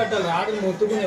పెట్టాలి రాత్రి మొత్తుకునే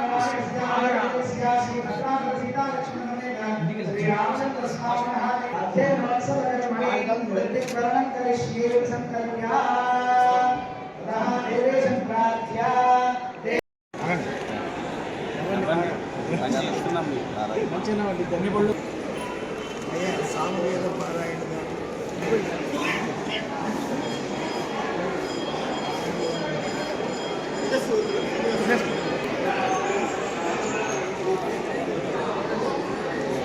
పెట్టమని చాలా మంది ఎంతో ఉన్నాయి చాలా చూస్తాను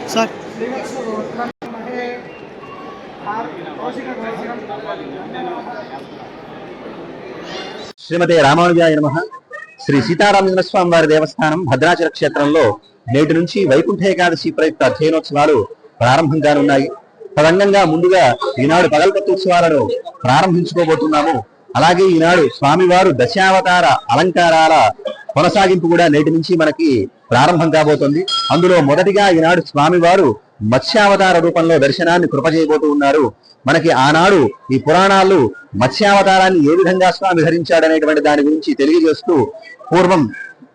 సార్. శ్రీమతి రామానుజాయ నమ. శ్రీ సీతారామచంద్ర స్వామి వారి దేవస్థానం భద్రాచల క్షేత్రంలో నేటి నుంచి వైకుంఠ ఏకాదశి ప్రయుక్త అధ్యయనోత్సవాలు ప్రారంభం కానున్నాయి. తదంగంగా ముందుగా ఈనాడు పగల్పత్తి ఉత్సవాలను ప్రారంభించుకోబోతున్నాము. అలాగే ఈనాడు స్వామివారు దశావతార అలంకారాల కొనసాగింపు కూడా నేటి నుంచి మనకి ప్రారంభం కాబోతుంది. అందులో మొదటిగా ఈనాడు స్వామివారు మత్స్యావతార రూపంలో దర్శనాన్ని కృపజేయబోతూ ఉన్నారు. మనకి ఆనాడు ఈ పురాణాలు మత్స్యావతారాన్ని ఏ విధంగా స్వామి ధరించాడనేటువంటి దాని గురించి తెలియజేస్తూ పూర్వం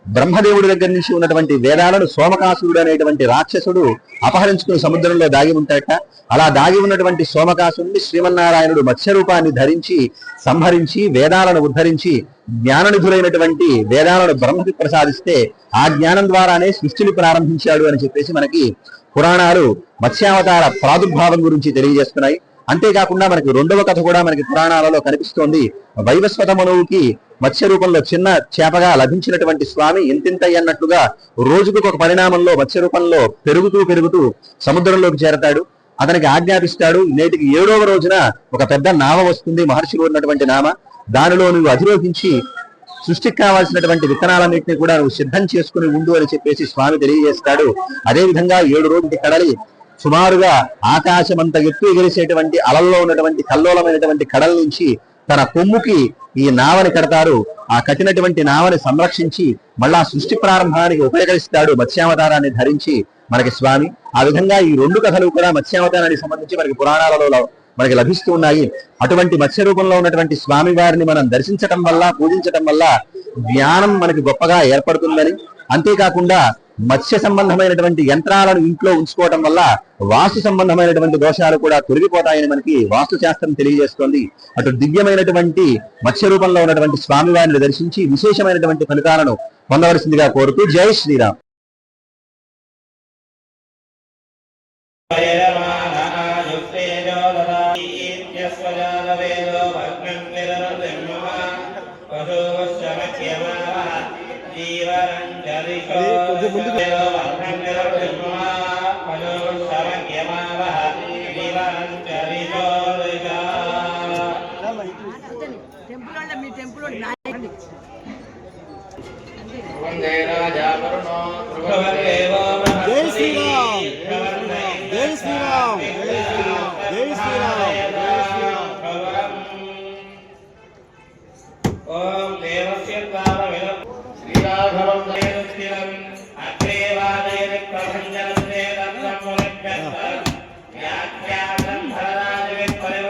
బ్రహ్మదేవుడి దగ్గర నుంచి ఉన్నటువంటి వేదాలను సోమకాసురుడు అనేటువంటి రాక్షసుడు అపహరించుకుని సముద్రంలో దాగి ఉంటాడట. అలా దాగి ఉన్నటువంటి సోమకాసురుడిని శ్రీమన్నారాయణుడు మత్స్యరూపాన్ని ధరించి సంహరించి వేదాలను ఉద్ధరించి జ్ఞాననిధులైనటువంటి వేదాలను బ్రహ్మకి ప్రసాదిస్తే ఆ జ్ఞానం ద్వారానే సృష్టిని ప్రారంభించాడు అని చెప్పేసి మనకి పురాణాలు మత్స్యావతార ప్రాదుర్భావం గురించి తెలియజేస్తున్నాయి. అంతేకాకుండా మనకి రెండవ కథ కూడా మనకి పురాణాలలో కనిపిస్తోంది. వైవస్వత మనువుకి మత్స్య రూపంలో చిన్న చేపగా లభించినటువంటి స్వామి ఇంతింతయ్య అన్నట్లుగా రోజుకు ఒక పరిణామంలో మత్స్య రూపంలో పెరుగుతూ పెరుగుతూ సముద్రంలోకి చేరతాడు. అతనికి ఆజ్ఞాపిస్తాడు నేటికి ఏడవ రోజున ఒక పెద్ద నామ వస్తుంది మహర్షులు ఉన్నటువంటి నామ. దానిలో నువ్వు అధిరోహించి సృష్టికి కావాల్సినటువంటి విత్తనాలన్నింటినీ కూడా నువ్వు సిద్ధం చేసుకుని ఉండు అని చెప్పేసి స్వామి తెలియజేస్తాడు. అదే విధంగా ఏడు రోజుల కడలి సుమారుగా ఆకాశమంత ఎత్తు ఎగిరిసేటువంటి అలల్లో ఉన్నటువంటి కల్లోలమైనటువంటి కడల నుంచి తన కొమ్ముకి ఈ నావని కడతారు. ఆ కట్టినటువంటి నావని సంరక్షించి మళ్ళా సృష్టి ప్రారంభానికి ఉపయోగిస్తాడు మత్స్యావతారాన్ని ధరించి మనకి స్వామి. ఆ విధంగా ఈ రెండు కథలు కూడా మత్స్యావతారానికి సంబంధించి మనకి పురాణాలలో మనకి లభిస్తూ ఉన్నాయి. అటువంటి మత్స్య రూపంలో ఉన్నటువంటి స్వామి వారిని మనం దర్శించటం వల్ల పూజించటం వల్ల జ్ఞానం మనకి గొప్పగా ఏర్పడుతుందని. అంతేకాకుండా మత్స్య సంబంధమైనటువంటి యంత్రాలను ఇంట్లో ఉంచుకోవటం వల్ల వాస్తు సంబంధమైనటువంటి దోషాలు కూడా తొలగిపోతాయని మనకి వాస్తు శాస్త్రం తెలియజేస్తోంది. అటు దివ్యమైనటువంటి మత్స్య రూపంలో ఉన్నటువంటి స్వామి వారిని దర్శించి విశేషమైనటువంటి ఫలితాలను పొందవలసిందిగా కోరుతూ జై శ్రీరామ్. టెంపుల్ అంటే మీ టెంపుల్